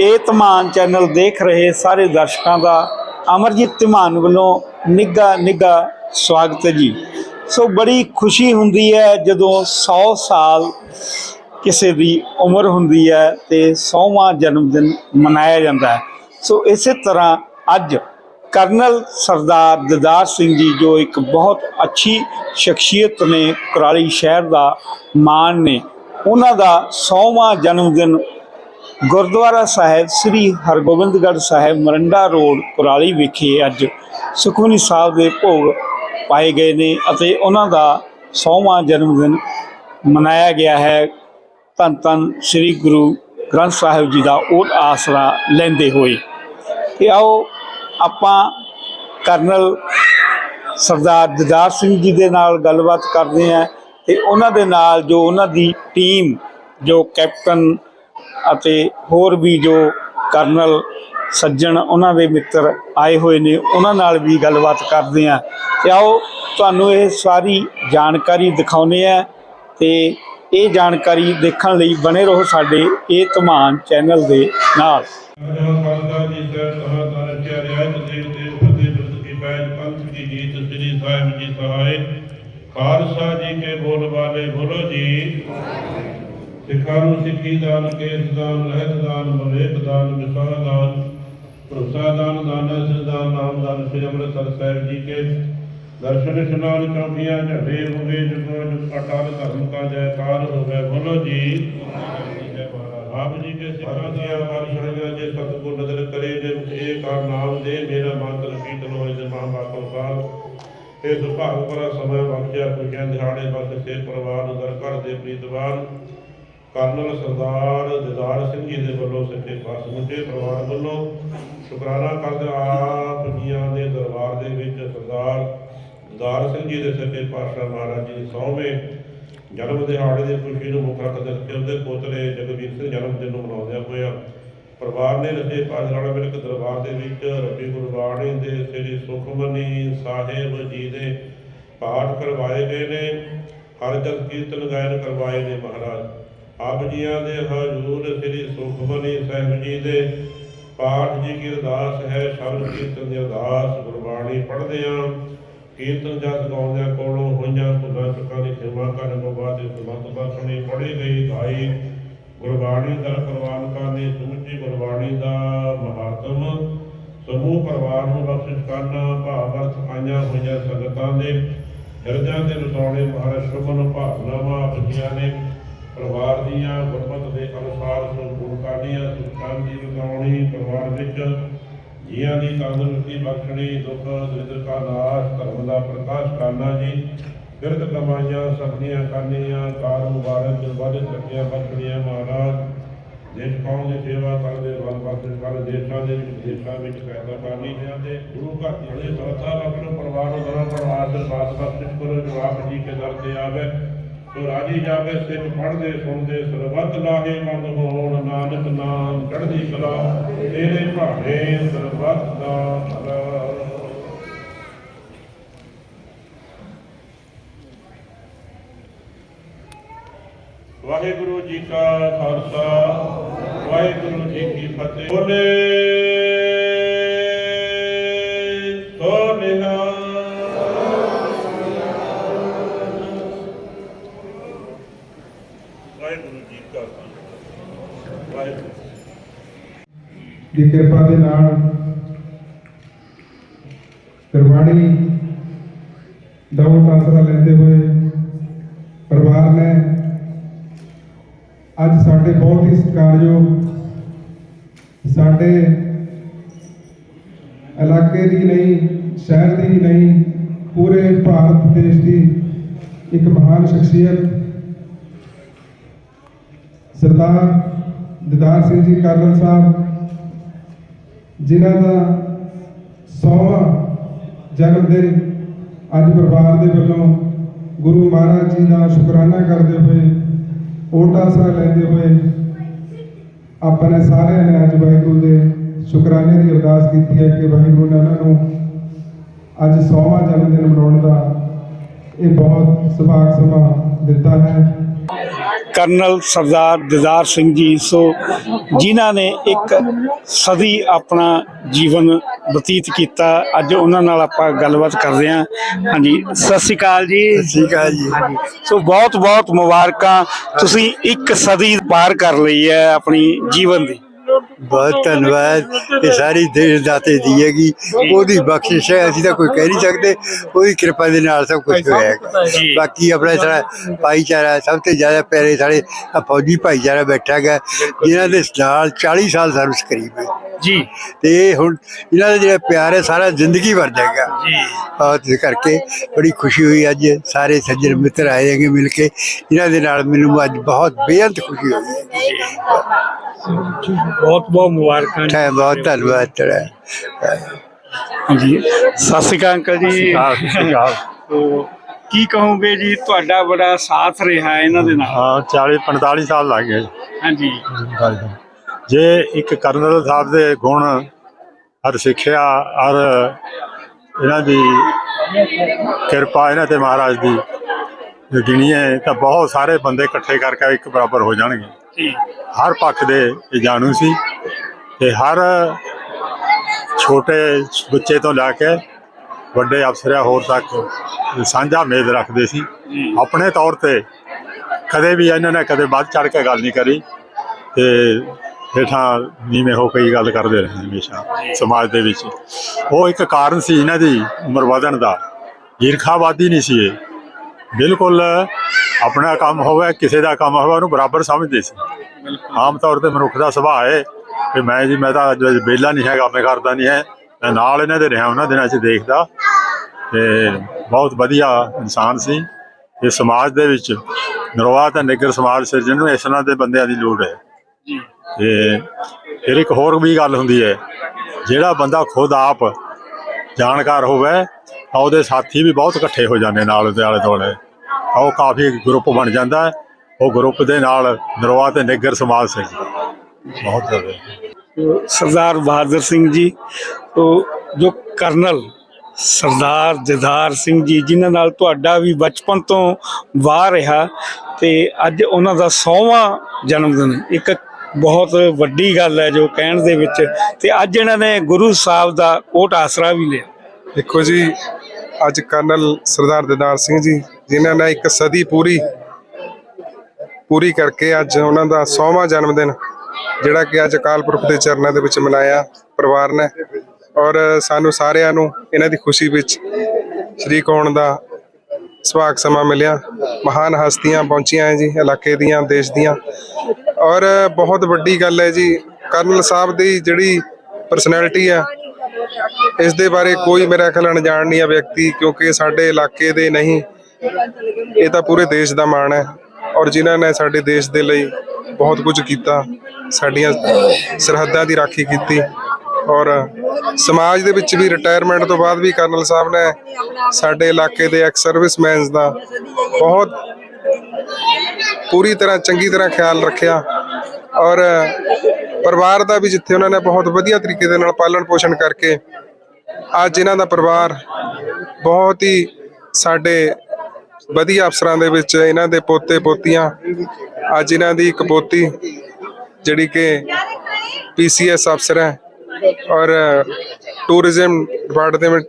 ਇਹ ਧਮਾਨ ਚੈਨਲ ਦੇਖ ਰਹੇ ਸਾਰੇ ਦਰਸ਼ਕਾਂ ਦਾ ਅਮਰਜੀਤ ਧਮਾਨ ਵੱਲੋਂ ਨਿੱਘਾ ਨਿੱਘਾ ਸਵਾਗਤ ਹੈ ਜੀ। ਸੋ ਬੜੀ ਖੁਸ਼ੀ ਹੁੰਦੀ ਹੈ ਜਦੋਂ 100 ਸਾਲ ਕਿਸੇ ਦੀ ਉਮਰ ਹੁੰਦੀ ਹੈ ਤੇ 100ਵਾਂ ਜਨਮ ਦਿਨ ਮਨਾਇਆ ਜਾਂਦਾ ਹੈ। ਸੋ ਇਸੇ ਤਰ੍ਹਾਂ ਅੱਜ ਕਰਨਲ ਸਰਦਾਰ ਦਦਾਰ ਸਿੰਘ ਜੀ ਜੋ ਇੱਕ ਬਹੁਤ ਅੱਛੀ ਸ਼ਖਸੀਅਤ ਨੇ ਕੁਰਾਲੀ ਸ਼ਹਿਰ ਦਾ ਮਾਣ ਨੇ, ਉਹਨਾਂ ਦਾ 100ਵਾਂ ਜਨਮ ਦਿਨ ਗੁਰਦੁਆਰਾ ਸਾਹਿਬ ਸ੍ਰੀ ਹਰਗੋਬਿੰਦਗੜ੍ਹ ਸਾਹਿਬ ਮਰੰਡਾ ਰੋਡ ਕੁਰਾਲੀ ਵਿਖੇ ਅੱਜ ਸੁਖਮਨੀ ਸਾਹਿਬ ਦੇ ਭੋਗ ਪਾਏ ਗਏ ਨੇ ਅਤੇ ਉਹਨਾਂ ਦਾ 100ਵਾਂ ਜਨਮ ਦਿਨ ਮਨਾਇਆ ਗਿਆ ਹੈ। ਧੰਨ ਧੰਨ ਸ੍ਰੀ ਗੁਰੂ ਗ੍ਰੰਥ ਸਾਹਿਬ ਜੀ ਦਾ ਉਹ ਆਸਰਾ ਲੈਂਦੇ ਹੋਏ। ਤੇ ਆਓ ਆਪਾਂ ਕਰਨਲ ਸਰਦਾਰ ਦਦਾਰ ਸਿੰਘ ਜੀ ਦੇ ਨਾਲ ਗੱਲਬਾਤ ਕਰਦੇ ਹਾਂ ਤੇ ਉਹਨਾਂ ਦੇ ਨਾਲ ਜੋ ਉਹਨਾਂ ਦੀ ਟੀਮ ਜੋ ਕੈਪਟਨ ਅਤੇ ਹੋਰ ਵੀ ਜੋ ਕਰਨਲ ਸੱਜਣ, ਉਹਨਾਂ ਦੇ ਮਿੱਤਰ ਆਏ ਹੋਏ ਨੇ, ਉਹਨਾਂ ਨਾਲ ਵੀ ਗੱਲਬਾਤ ਕਰਦੇ ਹਾਂ। ਤੇ ਆਓ ਤੁਹਾਨੂੰ ਇਹ ਸਾਰੀ ਜਾਣਕਾਰੀ ਦਿਖਾਉਨੇ ਆ ਤੇ ਇਹ ਜਾਣਕਾਰੀ ਦੇਖਣ ਲਈ ਬਣੇ ਰਹੋ ਸਾਡੇ ਇਹ ਧਮਾਨ ਚੈਨਲ ਦੇ ਨਾਲ। ਖਾਲਸਾ ਜੀ ਕੇ ਬੋਲ ਵਾਲੇ ਬੋਲੋ ਜੀ। ਸਿੱਖਾਂ ਨੂੰ ਸਿੱਖੀ ਦਾਨ ਕੇਸ ਦਾਨ ਲਹਿਤ ਦਾਨ ਮਵੇਕ ਦਾਨ, ਵਿਸਾਰ ਦਾਨ ਭਰੋਸਾ ਦਾਨ, ਦਾਨਾ ਸਿਰਦਾਨ ਨਾਮ ਦਾਨ, ਸ੍ਰੀ ਅੰਮ੍ਰਿਤਸਰ ਸਾਹਿਬ ਜੀ ਕੇ। ਦਰਸ਼ਨ ਇਸ਼ਨਾਨ ਚੌਕੀਆਂ ਝੜੇ ਹੋਵੇ ਜੁਗੋ ਅਟਲ ਧਰਮ ਕਾ ਜੈਕਾਰ ਹੋਵੇ। ਬੋਲੋ ਜੀ। ਆਪ ਜੀ ਕੇ ਸਿਖਾਂ ਦੀਆਂ ਬਾਰਿਸ਼ਾਂ ਜੇ ਸਤਿਗੁਰ ਨਦਰ ਕਰੇ, ਜੇ ਇਹ ਕਾ ਨਾਮ ਦੇ, ਮੇਰਾ ਮੰਤਰ ਕੀਰਤਨ ਹੋਏ, ਜੇ ਮਹਾਂ ਕਾਲ ਇਹ ਸੁਭਾਗ ਪਰਾ ਸਮੈ ਬਖਸ਼ਿਆ ਖੁਸ਼ੀਆਂ ਦਿਹਾੜੇ ਬਖਸ਼ ਸੇ ਪਰਿਵਾਰ ਦਰ ਘਰ ਦੇ ਪ੍ਰੀਤਵਾਨ। ਕਰਨਲ ਸਰਦਾਰ ਦਿਦਾਰ ਸਿੰਘ ਜੀ ਦੇ ਵੱਲੋਂ ਸੱਚੇ ਪਾਸ ਦੇ ਪਰਿਵਾਰ ਵੱਲੋਂ ਸ਼ੁਕਰਾਨਾ ਕਰਦੇ ਆਪ ਜੀਆਂ ਦੇ ਦਰਬਾਰ ਦੇ ਵਿੱਚ ਸਰਦਾਰ ਦਿਦਾਰ ਸਿੰਘ ਜੀ ਦੇ ਸੱਚੇ ਪਾਤਸ਼ਾਹ ਮਹਾਰਾਜ ਜੀ ਦੇ ਸੌਵੇਂ ਜਨਮ ਦਿਹਾੜੇ ਦੀ ਖੁਸ਼ੀ ਨੂੰ ਮੁੱਖ ਰੱਖਦੇ ਹੋਏ ਉਹਦੇ ਪੋਤਰੇ ਜਗਵੀਰ ਸਿੰਘ ਜਨਮ ਦਿਨ ਨੂੰ ਮਨਾਉਂਦਿਆਂ ਹੋਇਆ ਪਰਿਵਾਰ ਨੇ ਰਚੇ ਪਾਤਸ਼ਾਹ ਮਿਲਕ ਦਰਬਾਰ ਦੇ ਵਿੱਚ ਰੱਬੀ ਗੁਰਬਾਣੀ ਦੇ ਸ੍ਰੀ ਸੁਖਮਨੀ ਸਾਹਿਬ ਜੀ ਦੇ ਪਾਠ ਕਰਵਾਏ ਗਏ ਨੇ, ਹਰ ਜਸ ਕੀਰਤਨ ਗਾਇਨ ਕਰਵਾਏ ਨੇ ਮਹਾਰਾਜ। ਆਪ ਜੀਆਂ ਦੇ ਹਜ਼ੂਰ ਸ੍ਰੀ ਸੁਖਮਨੀ ਸਾਹਿਬ ਜੀ ਦੇ ਪਾਠ ਜੀ ਕੀ ਅਰਦਾਸ ਹੈ, ਸ਼ਬਦ ਕੀਰਤਨ ਦੀ ਅਰਦਾਸ ਗੁਰਬਾਣੀ ਪੜ੍ਹਦੇ ਆਂ ਕੀਰਤਨ ਜਸ ਗਾਉਂਦਿਆਂ ਕੋਲੋਂ ਹੋਈਆਂ ਭੁੱਲਾਂ ਚੁੱਕਾਂ ਦੀ ਖਿਮਾ ਕਰਨ ਤੋਂ ਬਾਅਦ ਇਸ ਮਤ ਬਖਸ਼ਣੀ ਪੜ੍ਹੀ ਗਈ ਗਾਈ ਗੁਰਬਾਣੀ ਦਰ ਪ੍ਰਵਾਨਕਾਂ ਨੇ ਸਮੁੱਚੀ ਗੁਰਬਾਣੀ ਦਾ ਮਹਾਤਮ ਸਮੂਹ ਪਰਿਵਾਰ ਨੂੰ ਬਖਸ਼ਿਸ਼ ਕਰਨਾ, ਭਾਵ ਅਰਥ ਆਈਆਂ ਹੋਈਆਂ ਸੰਗਤਾਂ ਦੇ, ਹਿਰਦਿਆਂ ਤੇ ਰਸੌਣੇ ਮਹਾਰਾਜ ਸ਼ੁਭਨ ਭਾਵਨਾਵਾਂ ਆਪਣੀਆਂ ਨੇ ਪਰਿਵਾਰ ਦੀਆਂ ਗੁਰਮਤ ਦੇ ਅਨੁਸਾਰ ਸੰਪੂਰਨ ਕਰਨੀਆਂ ਸੁਖਾਂ ਦੀ ਲਗਾਉਣੀ ਪਰਿਵਾਰ ਵਿੱਚ ਜੀਆਂ ਦੀ ਤੰਦਰੁਸਤੀ ਬਖਸ਼ਣੀ, ਦੁੱਖ ਦਰਿਦਰ ਕਾ ਨਾਸ਼, ਧਰਮ ਦਾ ਪ੍ਰਕਾਸ਼ ਕਰਨਾ ਜੀ। ਬਿਰਧ ਕਮਾਈਆਂ ਸਭਨੀਆਂ ਕਰਨੀਆਂ, ਕਾਰ ਮੁਬਾਰਕ ਦਿਲਵਾਦੇ ਰੱਖੀਆਂ ਬਖਸ਼ਣੀਆਂ ਮਹਾਰਾਜ। ਦੇਸ਼ ਕੌਮ ਦੀ ਸੇਵਾ ਕਰਦੇ ਵੱਲ ਪਾਸੇ ਕਰ, ਦੇਸ਼ਾਂ ਦੇ ਵਿਦੇਸ਼ਾਂ ਵਿੱਚ ਪੈਦਾ ਕਰਨੀ ਹੈ ਤੇ ਗੁਰੂ ਘਰ ਜਿਹੜੇ ਸੰਸਥਾ ਆਪਣੇ ਪਰਿਵਾਰ ਨੂੰ ਦਰਾਂ ਪਰਿਵਾਰ ਦੇ ਬਾਤ ਬਖਸ਼ਿਸ਼ ਕਰੋ ਜੋ ਆਪ ਜੀ ਕੇ ਦਰ ਤੇ ਆਵੇ। ਸੋ ਰਾਜੀ ਜਾਵੇ ਸਿੱਖ ਪੜ੍ਹਦੇ, ਸੁਣਦੇ, ਸਰਬੱਤ ਲਾਹੇ ਮੰਦ ਹੋਣ, ਨਾਨਕ ਨਾਮ ਚੜ੍ਹਦੀ ਕਲਾ। ਤੇਰੇ ਭਾਣੇ ਸਰਬੱਤ ਦਾ ਭਲਾ। ਵਾਹਿਗੁਰੂ ਜੀ ਕਾ ਖਾਲਸਾ, ਵਾਹਿਗੁਰੂ ਜੀ ਕੀ ਫਤਿਹ। ਬੋਲੇ ਦੀ ਕਿਰਪਾ ਦੇ ਨਾਲ ਗੁਰਬਾਣੀ ਦਾ ਉਹ ਆਸਰਾ ਲੈਂਦੇ ਹੋਏ ਪਰਿਵਾਰ ਨੇ ਅੱਜ ਸਾਡੇ ਬਹੁਤ ਹੀ ਸਤਿਕਾਰਯੋਗ ਸਾਡੇ ਇਲਾਕੇ ਦੀ ਨਹੀਂ, ਸ਼ਹਿਰ ਦੀ ਹੀ ਨਹੀਂ, ਪੂਰੇ ਭਾਰਤ ਦੇਸ਼ ਦੀ ਇੱਕ ਮਹਾਨ ਸ਼ਖਸੀਅਤ ਸਰਦਾਰ ਦਿਦਾਰ ਸਿੰਘ ਜੀ ਕਰਨਲ ਸਾਹਿਬ ਜਿਨ੍ਹਾਂ ਦਾ 100ਵਾਂ ਜਨਮ ਦਿਨ ਅੱਜ ਪਰਿਵਾਰ ਦੇ ਵੱਲੋਂ ਗੁਰੂ ਮਹਾਰਾਜ ਜੀ ਦਾ ਸ਼ੁਕਰਾਨਾ ਕਰਦੇ ਹੋਏ ਓਟ ਆਸਰਾ ਲੈਂਦੇ ਹੋਏ ਆਪਾਂ ਨੇ ਸਾਰਿਆਂ ਨੇ ਅੱਜ ਵਾਹਿਗੁਰੂ ਦੇ ਸ਼ੁਕਰਾਨੇ ਦੀ ਅਰਦਾਸ ਕੀਤੀ ਹੈ ਕਿ ਵਾਹਿਗੁਰੂ ਨੇ ਉਹਨਾਂ ਨੂੰ ਅੱਜ 100ਵਾਂ ਜਨਮ ਦਿਨ ਮਨਾਉਣ ਦਾ ਇਹ ਬਹੁਤ ਸੁਭਾਗ ਸਮਾਂ ਦਿੱਤਾ ਹੈ। ਕਰਨਲ ਸਰਦਾਰ ਦਿਦਾਰ ਸਿੰਘ ਜੀ ਸੋ ਜਿਨ੍ਹਾਂ ਨੇ ਇੱਕ ਸਦੀ ਆਪਣਾ ਜੀਵਨ ਬਤੀਤ ਕੀਤਾ ਅੱਜ ਉਹਨਾਂ ਨਾਲ ਆਪਾਂ ਗੱਲਬਾਤ ਕਰਦੇ ਹਾਂ। ਹਾਂਜੀ ਸਤਿ ਸ਼੍ਰੀ ਅਕਾਲ ਜੀ। ਠੀਕ ਹੈ ਜੀ। ਸੋ ਬਹੁਤ ਬਹੁਤ ਮੁਬਾਰਕਾਂ। ਤੁਸੀਂ ਇੱਕ ਸਦੀ ਪਾਰ ਕਰ ਲਈ ਹੈ ਆਪਣੀ ਜੀਵਨ ਦੀ। ਬਹੁਤ ਧੰਨਵਾਦ। ਇਹ ਸਾਰੀ ਦੇਸ਼ ਦਾਤੇ ਦੀ ਹੈਗੀ। ਉਹਦੀ ਬਖਸ਼ਿਸ਼ ਹੈ। ਅਸੀਂ ਤਾਂ ਕੋਈ ਕਹਿ ਨਹੀਂ ਸਕਦੇ। ਉਹਦੀ ਕਿਰਪਾ ਦੇ ਨਾਲ ਸਭ ਕੁਝ ਹੋਇਆ। ਹੈਗਾ। ਜੀ। ਬਾਕੀ ਆਪਣਾ ਸਾਰਾ ਭਾਈਚਾਰਾ ਸਭ ਤੋਂ ਜ਼ਿਆਦਾ ਪਿਆਰੇ ਸਾਡੇ ਫੌਜੀ ਭਾਈਚਾਰਾ ਬੈਠਾ ਹੈ ਜਿਨ੍ਹਾਂ ਦੇ ਨਾਲ 40 ਸਾਲ ਸਰਵਿਸ ਕਰੀ ਹੋਈ ਜੀ। ਤੇ ਇਹ ਹੁਣ ਇਹਨਾਂ ਦਾ ਜਿਹੜਾ ਪਿਆਰ ਹੈ ਸਾਰਾ ਜ਼ਿੰਦਗੀ ਭਰ ਜਾਏਗਾ ਜੀ। ਬਹੁਤ ਇਸ ਕਰਕੇ ਬੜੀ ਖੁਸ਼ੀ ਹੋਈ ਅੱਜ। ਸਾਰੇ ਸੱਜਣ ਮਿੱਤਰ ਆਏ ਹੈਗੇ ਮਿਲ ਕੇ। ਇਹਨਾਂ ਦੇ ਨਾਲ ਮੈਨੂੰ ਅੱਜ ਬਹੁਤ ਬੇਅੰਤ ਖੁਸ਼ੀ ਹੋਈ ਬਹੁਤ ਬਹੁਤ ਮੁਬਾਰਕਾਂ ਜੀ। ਹੈ ਬਹੁਤ ਧੰਨਵਾਦ ਤੇਰਾ ਹਾਂਜੀ। ਸਤਿ ਸ਼੍ਰੀ ਅਕਾਲ ਅੰਕਲ ਜੀ। ਤੋ ਕੀ ਕਹੋਗੇ ਜੀ ਤੁਹਾਡਾ ਬੜਾ ਸਾਥ ਰਿਹਾ ਇਹਨਾਂ ਦੇ ਨਾਲ? ਹਾਂ 40 45 ਸਾਲ ਲੱਗ ਗਏ। ਹਾਂਜੀ। ਜੇ ਇੱਕ ਕਰਨਲ ਸਾਹਿਬ ਦੇ ਗੁਣ ਹਰ ਸਿੱਖਿਆ ਔਰ ਇਹਨਾਂ ਦੀ ਕਿਰਪਾ ਇਹਨਾਂ ਤੇ ਮਹਾਰਾਜ ਦੀ ਜੇ ਗਿਣੀਏ ਤਾਂ ਬਹੁਤ ਸਾਰੇ ਬੰਦੇ ਇਕੱਠੇ ਕਰਕੇ ਇੱਕ ਬਰਾਬਰ ਹੋ ਜਾਣਗੇ। ਜੀ ਹਰ ਪੱਖ ਦੇ ਇਹ ਜਾਣੂ ਸੀ ਤੇ ਹਰ ਛੋਟੇ ਬੱਚੇ ਤੋਂ ਲੈ ਕੇ ਵੱਡੇ ਅਫਸਰਾਂ ਹੋਰ ਤੱਕ ਸਾਂਝਾ ਮੇਦ ਰੱਖਦੇ ਸੀ। ਆਪਣੇ ਤੌਰ ਤੇ ਕਦੇ ਵੀ ਇਹਨਾਂ ਨੇ ਕਦੇ ਵੱਧ ਚੜ ਕੇ ਗੱਲ ਨਹੀਂ ਕਰੀ ਤੇ ਹੇਠਾਂ ਨੀਵੇਂ ਹੋ ਕੇ ਗੱਲ ਕਰਦੇ ਰਹੇ ਹਮੇਸ਼ਾ ਸਮਾਜ ਦੇ ਵਿੱਚ। ਉਹ ਇੱਕ ਕਾਰਨ ਸੀ ਇਹਨਾਂ ਦੀ ਉਮਰ ਵਧਣ ਦਾ। ਈਰਖਾਵਾਦੀ ਨਹੀਂ ਸੀ ਇਹ। ਬਿਲਕੁਲ ਆਪਣਾ ਕੰਮ ਹੋਵੇ ਕਿਸੇ ਦਾ ਕੰਮ ਹੋਵੇ ਉਹਨੂੰ ਬਰਾਬਰ ਸਮਝਦੇ ਸੀ। ਆਮ ਤੌਰ ਤੇ ਮਨੁੱਖ ਦਾ ਸੁਭਾਅ ਹੈ ਕਿ ਮੈਂ ਜੀ ਮੈਂ ਤਾਂ ਅੱਜ ਵਿਹਲਾ ਨਹੀਂ ਹੈਗਾ ਮੈਂ ਕਰਦਾ ਨਹੀਂ ਹੈ। ਮੈਂ ਨਾਲ ਇਹਨਾਂ ਦੇ ਰਿਹਾ ਉਹਨਾਂ ਦਿਨਾਂ 'ਚ ਦੇਖਦਾ ਤੇ ਬਹੁਤ ਵਧੀਆ ਇਨਸਾਨ ਸੀ ਇਹ ਸਮਾਜ ਦੇ ਵਿੱਚ ਨਰਵਾ ਤੇ ਨਿੱਗਰ ਸਮਾਜ ਸਿਰਜਣ ਨੂੰ ਇਸ ਤਰ੍ਹਾਂ ਦੇ ਬੰਦਿਆਂ ਦੀ ਲੋੜ ਹੈ। ਤੇ ਫਿਰ ਇੱਕ ਹੋਰ ਵੀ ਗੱਲ ਹੁੰਦੀ ਹੈ ਜਿਹੜਾ ਬੰਦਾ ਖੁਦ ਆਪ ਜਾਣਕਾਰ ਹੋਵੇ, ਤਾਂ ਉਹਦੇ ਸਾਥੀ ਵੀ ਬਹੁਤ ਇਕੱਠੇ ਹੋ ਜਾਂਦੇ ਨਾਲ ਉਹਦੇ ਆਲੇ ਦੁਆਲੇ। ਤਾਂ ਉਹ ਕਾਫੀ ਗਰੁੱਪ ਬਣ ਜਾਂਦਾ ਉਹ ਗਰੁੱਪ ਦੇ ਨਾਲ ਨਰਵਾ ਤੇ ਨਿੱਗਰ ਸਮਾਜ ਸਿਰਜਦਾ ਬਹੁਤ ਜ਼ਿਆਦਾ। ਸਰਦਾਰ ਬਹਾਦਰ ਸਿੰਘ ਜੀ, ਉਹ ਜੋ ਕਰਨਲ ਸਰਦਾਰ ਜਦਾਰ ਸਿੰਘ ਜੀ, ਜਿਨ੍ਹਾਂ ਨਾਲ ਤੁਹਾਡਾ ਵੀ ਬਚਪਨ ਤੋਂ ਵਾਹ ਰਿਹਾ, ਤੇ ਅੱਜ ਉਹਨਾਂ ਦਾ 100ਵਾਂ ਜਨਮ ਦਿਨ ਇੱਕ ਬਹੁਤ ਵੱਡੀ ਗੱਲ ਹੈ ਜੋ ਕਹਿਣ ਦੇ ਵਿੱਚ ਤੇ ਅੱਜ ਇਹਨਾਂ ਨੇ ਗੁਰੂ ਸਾਹਿਬ ਦਾ ਕੋਟ ਆਸਰਾ ਵੀ ਲਿਆ। ਦੇਖੋ ਜੀ, ਅੱਜ ਕਰਨਲ ਸਰਦਾਰ ਦਿਦਾਰ ਸਿੰਘ ਜੀ, ਜਿਨ੍ਹਾਂ ਨੇ ਇੱਕ ਸਦੀ ਪੂਰੀ ਪੂਰੀ ਕਰਕੇ ਅੱਜ ਉਹਨਾਂ ਦਾ 100ਵਾਂ ਜਨਮ ਦਿਨ ਜਿਹੜਾ ਕਿ ਅੱਜ ਅਕਾਲ ਪੁਰਖ ਦੇ ਚਰਨਾਂ ਦੇ ਵਿੱਚ ਮਨਾਇਆ, ਪਰਿਵਾਰ ਨੇ। ਔਰ ਸਾਨੂੰ ਸਾਰਿਆਂ ਨੂੰ ਇਹਨਾਂ ਦੀ ਖੁਸ਼ੀ ਵਿੱਚ ਸ਼ਰੀਕ ਹੋਣ ਦਾ ਸੁਭਾਗ ਸਮਾਂ ਮਿਲਿਆ। ਮਹਾਨ ਹਸਤੀਆਂ ਪਹੁੰਚੀਆਂ ਜੀ, ਇਲਾਕੇ ਦੀਆਂ, ਦੇਸ਼ ਦੀਆਂ। ਔਰ ਬਹੁਤ ਵੱਡੀ ਗੱਲ ਹੈ ਜੀ, ਕਰਨਲ ਸਾਹਿਬ ਦੀ ਜਿਹੜੀ ਪਰਸਨੈਲਿਟੀ ਆ, ਇਸ ਦੇ ਬਾਰੇ ਕੋਈ ਮੇਰਾ ਖਿਆਲ ਅਣਜਾਣ ਨਹੀਂ ਆ ਵਿਅਕਤੀ, ਕਿਉਂਕਿ ਸਾਡੇ ਇਲਾਕੇ ਦੇ ਨਹੀਂ, ਇਹ ਤਾਂ ਪੂਰੇ ਦੇਸ਼ ਦਾ ਮਾਣ ਹੈ ਔਰ ਜਿਨ੍ਹਾਂ ਨੇ ਸਾਡੇ ਦੇਸ਼ ਦੇ ਲਈ ਬਹੁਤ ਕੁਝ ਕੀਤਾ, ਸਾਡੀਆਂ ਸਰਹੱਦਾਂ ਦੀ ਰਾਖੀ ਕੀਤੀ ਔਰ ਸਮਾਜ ਦੇ ਵਿੱਚ ਵੀ ਰਿਟਾਇਰਮੈਂਟ ਤੋਂ ਬਾਅਦ ਵੀ ਕਰਨਲ ਸਾਹਿਬ ਨੇ ਸਾਡੇ ਇਲਾਕੇ ਦੇ ਐਕਸ ਸਰਵਿਸਮੈਨਸ ਦਾ ਬਹੁਤ ਪੂਰੀ ਤਰ੍ਹਾਂ ਚੰਗੀ ਤਰ੍ਹਾਂ ਖਿਆਲ ਰੱਖਿਆ ਔਰ ਪਰਿਵਾਰ ਦਾ ਵੀ ਜਿੱਥੇ ਉਹਨਾਂ ਨੇ ਬਹੁਤ ਵਧੀਆ ਤਰੀਕੇ ਦੇ ਨਾਲ ਪਾਲਣ ਪੋਸ਼ਣ ਕਰਕੇ ਅੱਜ ਇਹਨਾਂ ਦਾ ਪਰਿਵਾਰ ਬਹੁਤ ਹੀ ਸਾਡੇ ਵਧੀਆ ਅਫਸਰਾਂ ਦੇ ਵਿੱਚ ਇਹਨਾਂ ਦੇ ਪੋਤੇ ਪੋਤੀਆਂ ਅੱਜ ਇਹਨਾਂ ਦੀ ਇੱਕ ਪੋਤੀ ਜਿਹੜੀ ਕਿ ਪੀਸੀਐਸ ਅਫਸਰ ਹੈ ਔਰ ਟੂਰਿਜ਼ਮ ਡਿਪਾਰਟਮੈਂਟ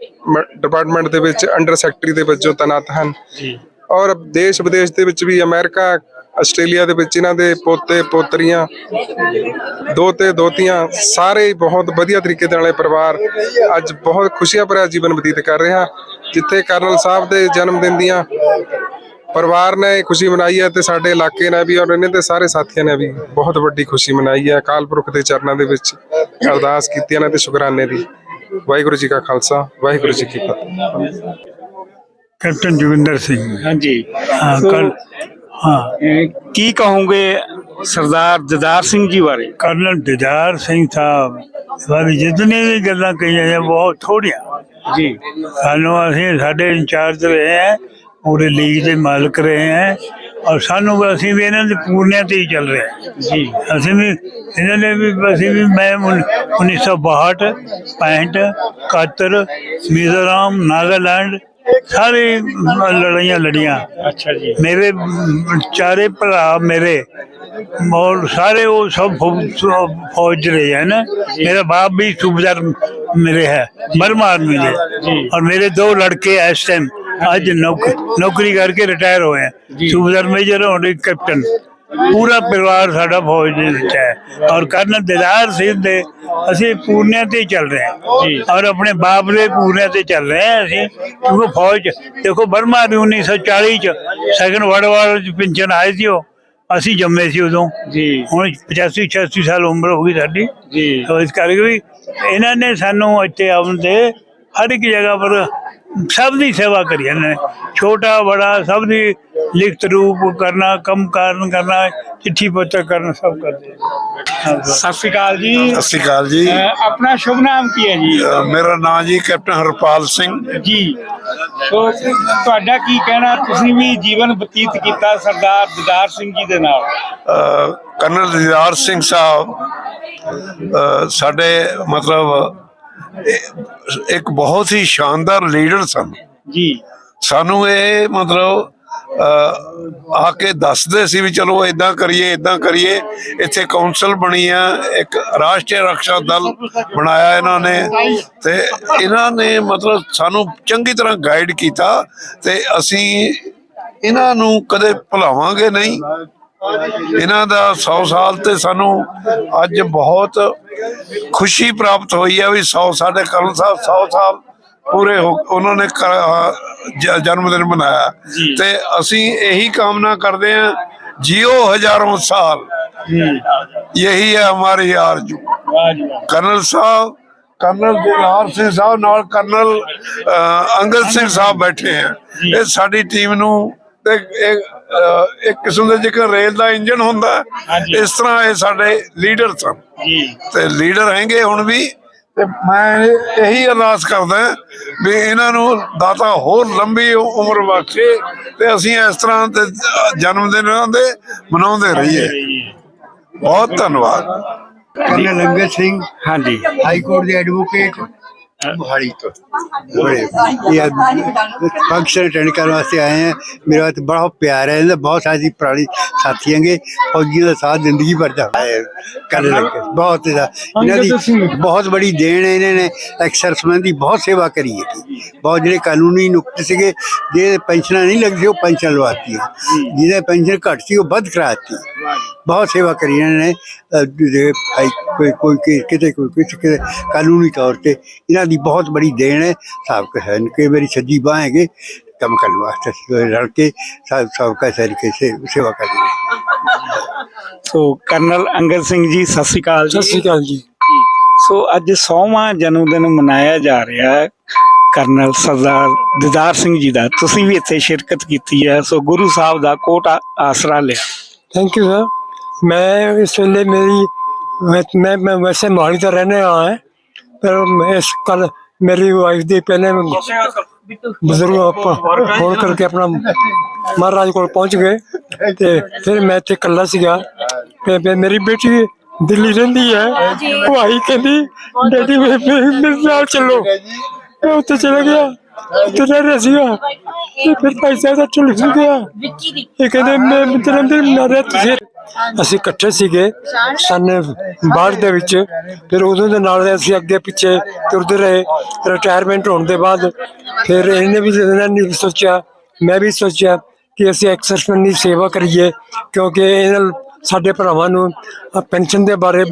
ਡਿਪਾਰਟਮੈਂਟ ਦੇ ਵਿੱਚ ਅੰਡਰ ਸੈਕਟਰੀ ਦੇ ਵਜੋਂ ਤੈਨਾਤ ਹਨ ਔਰ ਦੇਸ਼ ਵਿਦੇਸ਼ ਦੇ ਵਿੱਚ ਵੀ ਅਮਰੀਕਾ ਆਸਟ੍ਰੇਲੀਆ ਦੇ ਵਿੱਚ ਇਹਨਾਂ ਦੇ ਪੋਤੇ ਪੋਤਰੀਆਂ ਦੋਤੇ ਦੋਤੀਆਂ ਸਾਰੇ ਬਹੁਤ ਵਧੀਆ ਤਰੀਕੇ ਦੇ ਨਾਲ ਇਹ ਪਰਿਵਾਰ ਅੱਜ ਬਹੁਤ ਖੁਸ਼ੀਆਂ ਭਰਿਆ ਜੀਵਨ ਬਤੀਤ ਕਰ ਰਿਹਾ ਜਿੱਥੇ ਕਰਨਲ ਸਾਹਿਬ ਦੇ ਜਨਮ ਦਿਨ ਦੀਆਂ ਪਰਿਵਾਰ ਨੇ ਇਹ ਖੁਸ਼ੀ ਮਨਾਈ ਹੈ ਤੇ ਸਾਡੇ ਇਲਾਕੇ ਨੇ ਵੀ ਔਰ ਇਹਨਾਂ ਦੇ ਸਾਰੇ ਸਾਥੀਆਂ ਨੇ ਵੀ ਬਹੁਤ ਵੱਡੀ ਖੁਸ਼ੀ ਮਨਾਈ ਹੈ ਅਕਾਲ ਪੁਰਖ ਦੇ ਚਰਨਾਂ ਦੇ ਵਿੱਚ ਅਰਦਾਸ ਕੀਤੀ ਇਹਨਾਂ ਦੇ ਸ਼ੁਕਰਾਨੇ ਦੀ। ਵਾਹਿਗੁਰੂ ਜੀ ਕਾ ਖਾਲਸਾ ਵਾਹਿਗੁਰੂ ਜੀ ਕੀ ਫਤਿਹ। ਕੈਪਟਨ ਜੋਗਿੰਦਰ ਸਿੰਘ। ਹਾਂਜੀ। ਕੱਲ ਹਾਂ। ਕੀ ਕਹੋਗੇ ਸਰਦਾਰ ਜਦਾਰ ਸਿੰਘ ਜੀ ਬਾਰੇ? ਕਰਨਲ ਦਿਦਾਰ ਸਿੰਘ ਸਾਹਿਬ ਵਾਲੀ ਜਿਤਨੇ ਵੀ ਗੱਲਾਂ ਕਹੀਆਂ ਨੇ ਬਹੁਤ ਥੋੜੀਆਂ ਜੀ। ਸਾਨੂੰ ਅਸੀਂ ਸਾਡੇ ਇੰਚਾਰਜ ਰਹੇ ਹੈ ਪੂਰੇ ਲੀਗ ਦੇ ਮਾਲਕ ਰਹੇ ਹੈ ਔਰ ਸਾਨੂੰ ਵੀ ਅਸੀਂ ਵੀ ਇਹਨਾਂ ਦੇ ਪੂਰਨਿਆਂ ਤੇ ਹੀ ਚੱਲ ਰਹੇ ਹਾਂ। ਜੀ। ਅਸੀਂ ਵੀ ਇਹਨਾਂ ਨੇ ਵੀ ਅਸੀਂ ਵੀ ਮੈਂ ਉਨ- 1962 65 71 ਮਿਜ਼ੋਰਮ ਨਾਗਾਲੈਂਡ ਸਾਰੇ ਲੜਾਈਆਂ ਲੜੀਆਂ ਅੱਛਾ ਜੀ ਮੇਰੇ ਮ, ਚਾਰੇ ਭਰਾ ਮੇਰੇ ਮੌਲ ਸਾਰੇ ਉਹ ਸਭ ਫੌ- फौज रहे हैं ना मेरा बाप भी सूबेदार मेरे है बर्मा आर्मी में और मेरे दो लड़के इस टाइम आज नौक, नौकरी करके रिटायर हुए हैं सूबेदार मेजर और एक कैप्टन ਪੂਰਾ ਪਰਿਵਾਰ ਸਾਡਾ ਫੌਜ ਦੇ ਵਿੱਚ ਹੈ। ਔਰ ਕਰਨ ਦਿਦਾਰ ਸਿੰਘ ਦੇ ਅਸੀਂ ਪੂਰਨਿਆਂ ਤੇ ਚੱਲ ਰਹੇ ਹਾਂ। ਔਰ ਆਪਣੇ ਬਾਪ ਦੇ ਪੂਰਨਿਆਂ ਤੇ ਚੱਲ ਰਹੇ ਹਾਂ ਅਸੀਂ ਕਿਉਂਕਿ ਫੌਜ ਦੇਖੋ ਬਰਮਾ ਦੀ 1940 ਚ ਸੈਕੰਡ ਵਰਲਡ ਵਾਰ ਚ ਪਿੰਚਨ ਆਈ ਸੀ ਉਹ ਅਸੀਂ ਜੰਮੇ ਸੀ ਉਦੋਂ। ਜੀ। ਹੁਣ 85 86 ਸਾਲ ਉਮਰ ਹੋ ਗਈ ਸਾਡੀ। ਜੀ। ਤੋ ਇਸ ਕਰਕੇ ਵੀ ਇਹਨਾਂ ਨੇ ਸਾਨੂੰ ਇੱਥੇ ਆਉਣ ਤੇ ਹਰ ਇੱਕ ਜਗ੍ਹਾ ਪਰ ਸਭ ਦੀ ਸੇਵਾ ਕਰੀ ਇਹਨਾਂ ਨੇ। ਛੋਟਾ ਬੜਾ ਸਭ ਦੀ ਲਿਖਤ ਰੂਪ ਕਰਨਾ ਕੰਮ ਕਾਰਨ ਕਰਨਾ ਚਿੱਠੀ ਪੱਤਰ ਕਰਨਾ ਸਭ ਕਰਦੇ ਹਾਂ। ਸਤਿ ਸ਼੍ਰੀ ਅਕਾਲ ਜੀ। ਸਤਿ ਸ਼੍ਰੀ ਅਕਾਲ ਜੀ। ਆਪਣਾ ਸ਼ੁਭ ਨਾਮ ਕੀ ਹੈ ਜੀ? ਅ, ਮੇਰਾ ਨਾਮ ਜੀ ਕੈਪਟਨ ਹਰਪਾਲ ਸਿੰਘ। ਜੀ। ਸੋ ਤੁਹਾਡਾ ਕੀ ਕਹਿਣਾ? ਤੁਸੀਂ ਵੀ ਜੀਵਨ ਬਤੀਤ ਕੀਤਾ ਸਰਦਾਰ ਦਿਦਾਰ ਸਿੰਘ ਜੀ ਦੇ ਨਾਲ। ਅ, ਕਰਨਲ ਦਿਦਾਰ ਸਿੰਘ ਸਾਹਿਬ ਅ, ਸਾਡੇ ਮਤਲਬ ਇਹ- ਇੱਕ ਬਹੁਤ ਹੀ ਸ਼ਾਨਦਾਰ ਲੀਡਰ ਸਨ। ਜੀ। ਸਾਨੂੰ ਇਹ ਮਤਲਬ ਆ ਕੇ ਦੱਸਦੇ ਸੀ ਵੀ ਚਲੋ ਇਦਾਂ ਕਰੀਏ ਇਦਾਂ ਕਰੀਏ। ਇੱਥੇ ਕੌਂਸਲ ਬਣੀ ਆ, ਇੱਕ ਰਾਸ਼ਟਰੀ ਰੱਖਿਆ ਦਲ ਬਣਾਇਆ ਇਹਨਾਂ ਨੇ। ਤੇ ਇਹਨਾਂ ਨੇ ਮਤਲਬ ਸਾਨੂੰ ਚੰਗੀ ਤਰ੍ਹਾਂ ਗਾਈਡ ਕੀਤਾ ਤੇ ਅਸੀਂ ਇਹਨਾਂ ਨੂੰ ਕਦੇ ਭੁਲਾਵਾਂਗੇ ਨਹੀਂ। ਇਹਨਾਂ ਦਾ 100 ਸਾਲ ਤੇ ਸਾਨੂੰ ਅੱਜ ਬਹੁਤ ਖੁਸ਼ੀ ਪ੍ਰਾਪਤ ਹੋਈ ਹੈ ਵੀ 100 ਸਾਡੇ ਕਰਨ ਸਾਹਿਬ 100 ਸਾਲ ਪੂਰੇ ਹੋ ਉਹਨਾਂ ਨੇ ਜਨਮ ਦਿਨ ਮਨਾਇਆ। ਤੇ ਅਸੀਂ ਇਹੀ ਕਾਮਨਾ ਕਰਦੇ ਹਾਂ ਜਿਓ ਹਜ਼ਾरों ਸਾਲ। ਯਹੀ ਹੈ ਹਮਾਰੀ ਆਰਜ਼ੂ। ਵਾਹ ਜੀ ਵਾਹ। ਕਰਨਲ ਸਾਹਿਬ ਕਰਨਲ ਦਿਲਾਰ ਸਿੰਘ ਸਾਹਿਬ ਨਾਲ ਕਰਨਲ ਅੰਗਦ ਸਿੰਘ ਸਾਹਿਬ ਬੈਠੇ ਹੈ। ਇਹ ਸਾਡੀ ਟੀਮ ਨੂੰ ਤੇ ਇੱਕ ਕਿਸਮ ਦੇ ਜਿਕਰ ਰੇਲ ਦਾ ਇੰਜਨ ਹੁੰਦਾ। ਇਸ ਤਰ੍ਹਾਂ ਇਹ ਸਾਡੇ ਲੀਡਰ ਸਨ। ਤੇ ਲੀਡਰ ਹੈਗੇ ਹੁਣ ਵੀ। ਤੇ ਮੈਂ ਇਹ- ਅਰਦਾਸ ਕਰਦਾ ਵੀ ਇਹਨਾਂ ਨੂੰ ਦਾਤਾ ਹੋਰ ਲੰਬੀ ਉਮਰ ਬਖਸ਼ੇ ਤੇ ਅਸੀਂ ਇਸ ਤਰ੍ਹਾਂ ਦੇ ਜਨਮ ਦਿਨ ਇਹਨਾਂ ਦੇ ਮਨਾਉਂਦੇ ਰਹੀਏ। ਬਹੁਤ ਧੰਨਵਾਦ। ਕਰਨਲ ਅੰਗਦ ਸਿੰਘ ਹਾਂਜੀ। ਹਾਈ ਕੋਰਟ ਦੇ ਐਡਵੋਕੇਟ मोहाली तो फंक्शन अटेंड करने वास्ते आए हैं मेरे वास्ते बड़ा प्यार है बहुत सारी पुरानी साथी हैं फौजी का साथ जिंदगी भर का करने लगे बहुत इन्हों बहुत बड़ी देन है इन्होंने अक्सर संबंधी बहुत सेवा करी है बहुत जो कानूनी नुकते से जे पेंशन नहीं लगती वो पेंशन लवाती है जिन्हें पेंशन घट सी वो बद कराती बहुत सेवा करी इन्होंने ਭਾਈ ਕੋਈ ਕੋਈ ਕਿ- ਕਿਤੇ ਕੋਈ ਕੁਛ ਕਿਤੇ ਕਾਨੂੰਨੀ ਤੌਰ ਤੇ ਇਹਨਾਂ ਦੀ ਬਹੁਤ ਬੜੀ ਦੇਣ ਹੈ ਸਾਬਕਾ ਹੈ ਕਿ ਮੇਰੀ ਸੱਜੀ ਬਾਹ ਹੈਗੇ ਕੰਮ ਕਰਨ ਵਾਸਤੇ ਅਸੀਂ ਰਲ ਕੇ ਸਭ ਸਾਬਕਾ ਤਰੀਕੇ ਸੇ ਸੇਵਾ ਕਰਦੇ ਹਾਂ। ਸੋ ਕਰਨਲ ਅੰਗਦ ਸਿੰਘ ਜੀ ਸਤਿ ਸ਼੍ਰੀ ਅਕਾਲ ਜੀ। ਸਤਿ ਸ਼੍ਰੀ ਅਕਾਲ ਜੀ। ਸੋ ਅੱਜ 100ਵਾਂ ਜਨਮ ਦਿਨ ਮਨਾਇਆ ਜਾ ਰਿਹਾ ਹੈ ਕਰਨਲ ਸਰਦਾਰ ਦਿਦਾਰ ਸਿੰਘ ਜੀ ਦਾ। ਤੁਸੀਂ ਵੀ ਇੱਥੇ ਸ਼ਿਰਕਤ ਕੀਤੀ ਹੈ। ਸੋ ਗੁਰੂ ਸਾਹਿਬ ਦਾ ਕੋਟ ਆਸਰਾ ਲਿਆ। ਥੈਂਕ ਯੂ ਸਰ ਮੈਂ ਇਸ ਵੇਲੇ ਮੇਰੀ ਮੈਂ ਮੈਂ- ਮੈਂ ਵੈਸੇ ਮੋਹਾਲੀ ਦਾ ਰਹਿਣੇ ਆਇਆ ਹੈ ਪਰ ਮੈਂ ਇਸ ਕੱਲ ਮੇਰੀ ਵਾਈਫ ਦੀ ਪਹਿਲੇ ਬਜ਼ੁਰਗ ਆਪਾਂ ਫੋਨ ਕਰਕੇ ਆਪਣਾ ਮਹਾਰਾਜ ਕੋਲ ਪਹੁੰਚ ਗਏ ਤੇ ਫਿਰ ਮੈਂ ਇੱਥੇ ਇਕੱਲਾ ਸੀਗਾ ਤੇ ਫਿਰ ਮੇਰੀ ਬੇਟੀ ਦਿੱਲੀ ਰਹਿੰਦੀ ਹੈ। ਉਹ ਆਈ ਕਹਿੰਦੀ ਡੈਡੀ ਮੇਰੇ ਮੇਰੇ ਨਾਲ ਚੱਲੋ। ਮੈਂ ਉੱਥੇ ਚਲਾ ਗਿਆ। ਉੱਥੇ ਰਹਿ ਰਿਹਾ ਸੀਗਾ। ਤੇ ਫਿਰ ਸਾਹਿਬ ਦਾ ਚੁੱਲ ਗਿਆ। ਇਹ ਕਹਿੰਦੇ ਮੈਂ ਜਨਮ ਦਿਨ ਮਨਾ ਰਿਹਾ ਤੁਸੀਂ। ਅਸੀਂ ਇਕੱਠੇ ਸੀਗੇ, ਸਨ ਬਾਹਰ ਦੇ ਵਿੱਚ, ਫਿਰ ਉਦੋਂ ਦੇ ਨਾਲ ਅਸੀਂ ਅੱਗੇ ਪਿੱਛੇ ਤੁਰਦੇ ਰਹੇ ਰਿਟਾਇਰਮੈਂਟ ਹੋਣ ਦੇ ਬਾਅਦ। ਫਿਰ ਇਹਨੇ ਵੀ ਇਹਨਾਂ ਨੇ ਸੋਚਿਆ, ਮੈਂ ਵੀ ਸੋਚਿਆ ਕਿ ਅਸੀਂ ਐਕਸਰਸਮੈਨ ਦੀ ਸੇਵਾ ਕਰੀਏ, ਕਿਉਂਕਿ ਇਹਨਾਂ ਸਾਡੇ ਭਰਾਵਾਂ ਨੂੰ ਪੈਨਸ਼ਨ ਦੇ ਬਾਰੇ